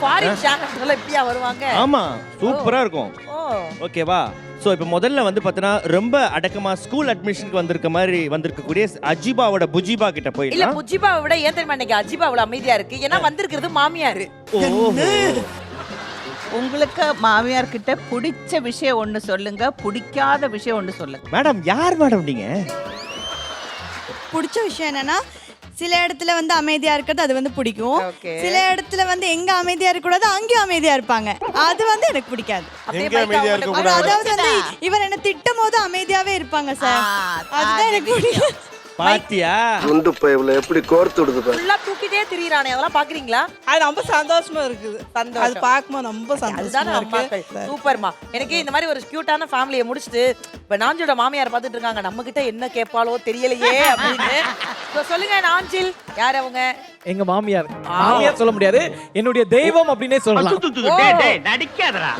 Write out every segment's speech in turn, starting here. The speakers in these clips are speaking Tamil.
ஃபாரின் ஷானல்ல இப்படியா வருவாங்க? ஆமா சூப்பரா இருக்கும். ஓகேவா சோ இப்போ முதல்ல வந்து பார்த்தீங்கன்னா ரொம்ப அடக்கமா ஸ்கூல் அட்மிஷனுக்கு வந்திருக்க மாதிரி வந்திருக்கக்கூடிய அஜிபாவோட புஜிபா கிட்ட இல்ல போயிடலாம் புஜிபாவை விட ஏன் தெரியுமா இன்னைக்கு அஜிபா அவ்வளவு அமைதியா இருக்கு? ஏன்னா வந்திருக்கிறது மாமியாரு. உங்களுக்கு மாமியார் கிட்ட பிடிச்ச விஷயம் ஒண்ணு சொல்லுங்க பிடிக்காத விஷயம் ஒண்ணு சொல்லுங்க. மேடம் யார் மேடம் நீங்க? பிடிச்ச விஷயம் என்னன்னா சில இடத்துல வந்து அமைதியா இருக்கிறது அது வந்து பிடிக்கும். சில இடத்துல வந்து எங்க அமைதியா இருக்க கூடாது அங்கேயும் அமைதியா இருப்பாங்க. அது வந்து எனக்கு பிடிக்காது? அதாவது வந்து இவர் என்ன திட்டும் போது அமைதியாவே இருப்பாங்க சார். அதுதான் எனக்கு பிடிக்கும். பாத்தியா? குண்டு பைப்ல எப்படி கோர்த்து விடுது பாரு. ஃபுல்லா தூக்கிட்டே திரியறானே அதெல்லாம் பாக்குறீங்களா? அது ரொம்ப சந்தோஷமா இருக்குது. அது சந்தோஷம் பார்க்கும்போது ரொம்ப அதுதானே சந்தோஷமா அம்மாக்கள். இருக்கு. சூப்பர்மா. எனக்கு இந்த மாதிரி ஒரு கியூட்டான ஃபேமிலியை முடிச்சுட்டு இப்ப நாஞ்சியோட மாமியார் பார்த்துட்டு இருக்காங்க. நம்ம கிட்ட என்ன கேட்பாளோ தெரியலையே அப்படின்னு. இப்ப சொல்லுங்க நாஞ்சில். யார் அவங்க? எங்க மாமியார். மாமியார் சொல்ல முடியாது. என்னுடைய தெய்வம் அப்படின்னே சொல்லலாம்.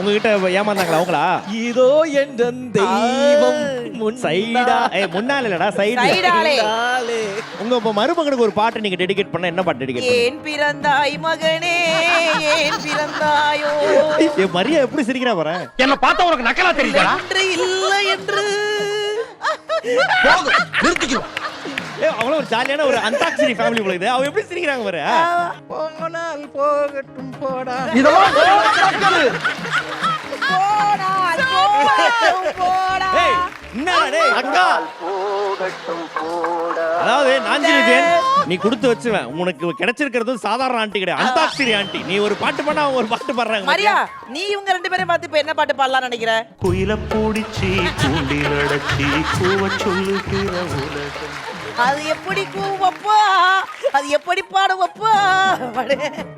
உங்ககிட்ட ஏமாந்தாங்களா அவங்களா இதோ என்ற தெய்வம். முன் சைடா. ஏ முன்னால இல்லடா சைடு. சைடாலே. உங்க இப்ப மருமகனுக்கு ஒரு பாட்டு நீங்க டெடிகேட் பண்ண என்ன பாட்டு டெடிகேட் ஏன் பிறந்தாய் மகனே ஏன் பிறந்தாயோ? ஏ மரியா எப்படி சிரிக்கிறா பாரு. என்ன பார்த்தா உனக்கு நக்கலா தெரியுதா? என்று இல்லை என்று. ஏ அவ்வளவு ஒரு ஜாலியான ஒரு அந்தாக்ஷரி ஃபேமிலி போல அவ எப்படி சிரிக்கிறாங்க பாரு? போனால் போகட்டும் போடா போகட்டும் போடா. ஏய் என்னடா டேய் அக்கா. அதாவது தேன் நீ கொடுத்து வச்சுவேன். உனக்கு கிடைச்சிருக்கிறது சாதாரண ஆண்டி கிடையாது. அந்தாக்ஷரி ஆண்டி. நீ ஒரு பாட்டு பண்ணா அவங்க ஒரு பாட்டு பாடுறாங்க மரியா நீ இவங்க ரெண்டு பேரும் பார்த்து இப்ப என்ன பாட்டு பாடலாம் நினைக்கிற? குயில பூடிச்சி கூண்டில் அடைச்சி கூவ சொல்லுகிற உலகம். அது எப்படி கூவப்பா? அது எப்படி பாடுவப்பா?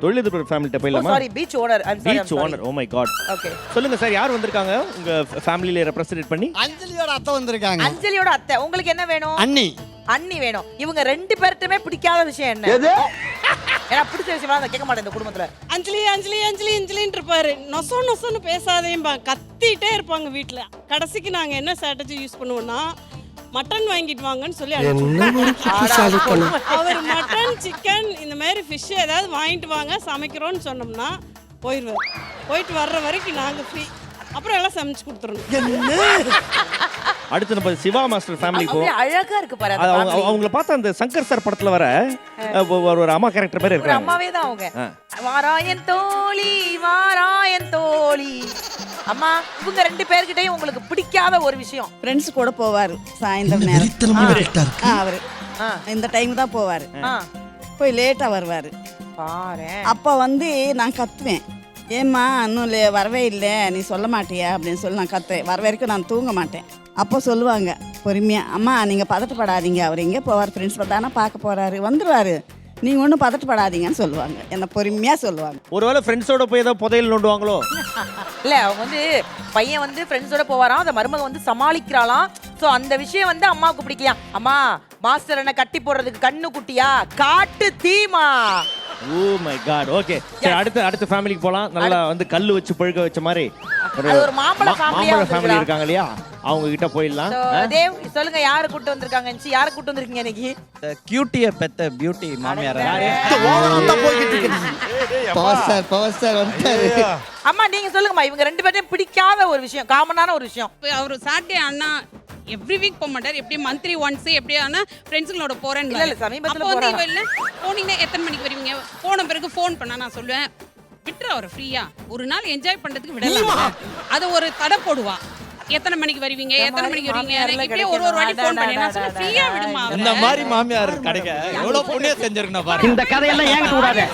தொழிலதிபர் ஃபேமிலிட்ட போயிடலாமா? Sorry beach owner beach owner oh my god okay சொல்லுங்க சார் யார் வந்திருக்காங்க? உங்க ஃபேமிலியில ரெப்ரசன்ட் பண்ணி? அஞ்சலியோட அத்தை வந்திருக்காங்க. அஞ்சலியோட அத்தை. உங்களுக்கு என்ன வேணும்? அண்ணி. அண்ணி வேணும். இவங்க ரெண்டு பேர்ட்டுமே பிடிக்காத விஷயம் என்ன? ஏன்னா பிடிச்ச விஷயமா நான் கேட்க மாட்டேன் இந்த குடும்பத்துல. அஞ்சலி அஞ்சலி அஞ்சலி அஞ்சலின்னு இருப்பாரு. நொசோ நொசோன்னு பேசாதேம்பா. கத்திட்டே இருப்பாங்க வீட்ல. கடைசிக்கு நாங்க என்ன ஸ்ட்ராட்டஜி யூஸ் பண்ணுவோம்னா மட்டன் வாங்கிட்டு வாங்கன்னு சொல்லி அவர் மட்டன் சிக்கன் இந்த மாதிரி ஃபிஷ் ஏதாவது வாங்கிட்டு வாங்க சமைக்கிறோம்னு சொன்னோம்னா போயிடுவார். போயிட்டு வர்ற வரைக்கும் நாங்க ஃப்ரீ அப்புறம் எல்லாம் சமைச்சு கொடுத்துருணும் அடுத்து நம்ம சிவா மாஸ்டர் ஃபேமிலி போ அப்படியே அழகா இருக்கு பாரு அவங்க. அவங்கள பார்த்தா அந்த சங்கர் சார் படத்துல வர ஒரு ஒரு அம்மா கேரக்டர் மாதிரி ஒரு இருக்காங்க. அம்மாவே தான் அவங்க. வாராயன் தோழி வாராயன் தோழி. அம்மா இவங்க ரெண்டு பேர்கிட்டயும் உங்களுக்கு பிடிக்காத ஒரு விஷயம். ஃப்ரெண்ட்ஸ் கூட போவார் சாயந்தரம் நேரம். ஆ அவர். இந்த டைம் தான் போவார். போய் லேட்டாக வருவார். அப்போ வந்து நான் கத்துவேன். ஏம்மா இன்னும் வரவே இல்லை. நீ சொல்ல மாட்டியா? அப்படின்னு சொல்லி நான் கத்துவேன். வர வரைக்கும் நான் தூங்க மாட்டேன். அப்போ சொல்லுவாங்க பொறுமையாக அம்மா நீங்கள் பதட்டப்படாதீங்க. அவர் எங்கே போவார்? ஃப்ரெண்ட்ஸ் தானே பார்க்க போகிறாரு வந்துடுவார் நீங்கள் ஒன்றும் பதட்டப்படாதீங்கன்னு சொல்லுவாங்க. என்னை பொறுமையாக சொல்லுவாங்க. ஒருவேளை ஃப்ரெண்ட்ஸோட போய் ஏதாவது புதையல் நோண்டுவாங்களோ? இல்ல அவங்க வந்து பையன் வந்து ஃப்ரெண்ட்ஸோட போவாராம். அந்த மருமக வந்து சமாளிக்கிறாளாம். சோ அந்த விஷயம் வந்து அம்மாவுக்கு பிடிக்கலையா அம்மா மாஸ்டர் என்ன கட்டி போடுறதுக்கு கண்ணு குட்டியா? காட்டு தீமா? ஓ மை காட் ஓகே சரி அடுத்து அடுத்த ஃபேமிலிக்கு போலாம். நல்லா வந்து கல்லு வச்சு பழுக்க வச்ச மாதிரி ஒரு மாம்பழ மாம்பழ ஃபேமிலி. இருக்காங்க இல்லையா? அவங்க கிட்ட போயிடலாம் தேவ் சொல்லுங்க யாரு கூட்டு வந்திருக்காங்க சி யாரை கூட்டு வந்திருக்கீங்க இன்னைக்கு? கியூட்டிய பெத்த பியூட்டி மாமியார் பவர் பவர் அம்மா நீங்க சொல்லுங்கம்மா இவங்க ரெண்டு பேர்ட்டையும் பிடிக்காத ஒரு விஷயம் காமனான ஒரு விஷயம். அவர் சாட்டர்டே அண்ணா எவ்ரி வீக் போக மாட்டார். எப்படி மந்த்லி ஒன்ஸ் எப்படி ஆனா ஃப்ரெண்ட்ஸுங்களோட போறேன்னு இல்ல, இல்ல, சமீபத்துல அப்போ வந்து போனீங்கன்னா எத்தனை மணிக்கு வருவீங்க? போன பிறகு ஃபோன் பண்ணா நான் சொல்லுவேன் விட்டுற அவரை ஃப்ரீயா ஒரு நாள் என்ஜாய் பண்றதுக்கு விடலாம் அது ஒரு தடை போடுவா. எத்தனை மணிக்கு வருவீங்க? எத்தனை மணிக்கு வருவீங்க? இப்படியே ஒரு ஒரு வாட்டி ஃபோன் பண்ணி நான் சொல்லுவேன் ஃப்ரீயா. விடுமா. இந்த மாதிரி மாமியார் கிடைக்க எவ்வளவு புண்ணியம் செஞ்சிருக்கணும் பாருங்க இந்த கதையெல்லாம் ஏங்கிட்டு விடாத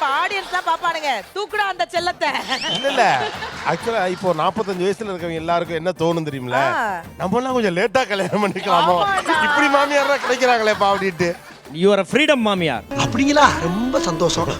இப்ப ஆடியன்ஸ் தான் பாப்பானுங்க தூக்குடா அந்த செல்லத்தை. இல்ல இல்ல. ஆக்சுவலா இப்போ 45 வயசுல இருக்கவங்க எல்லாருக்கும் என்ன தோணும் தெரியுமில. நம்ம எல்லாம் கொஞ்சம் லேட்டா கல்யாணம் பண்ணிக்கலாமோ. இப்படி மாமியார் கிடைக்கிறாங்களேப்பா அப்படின்ட்டு. யூ ஆர் ஃப்ரீடம் மாமியார். அப்படிங்களா? ரொம்ப சந்தோஷம்.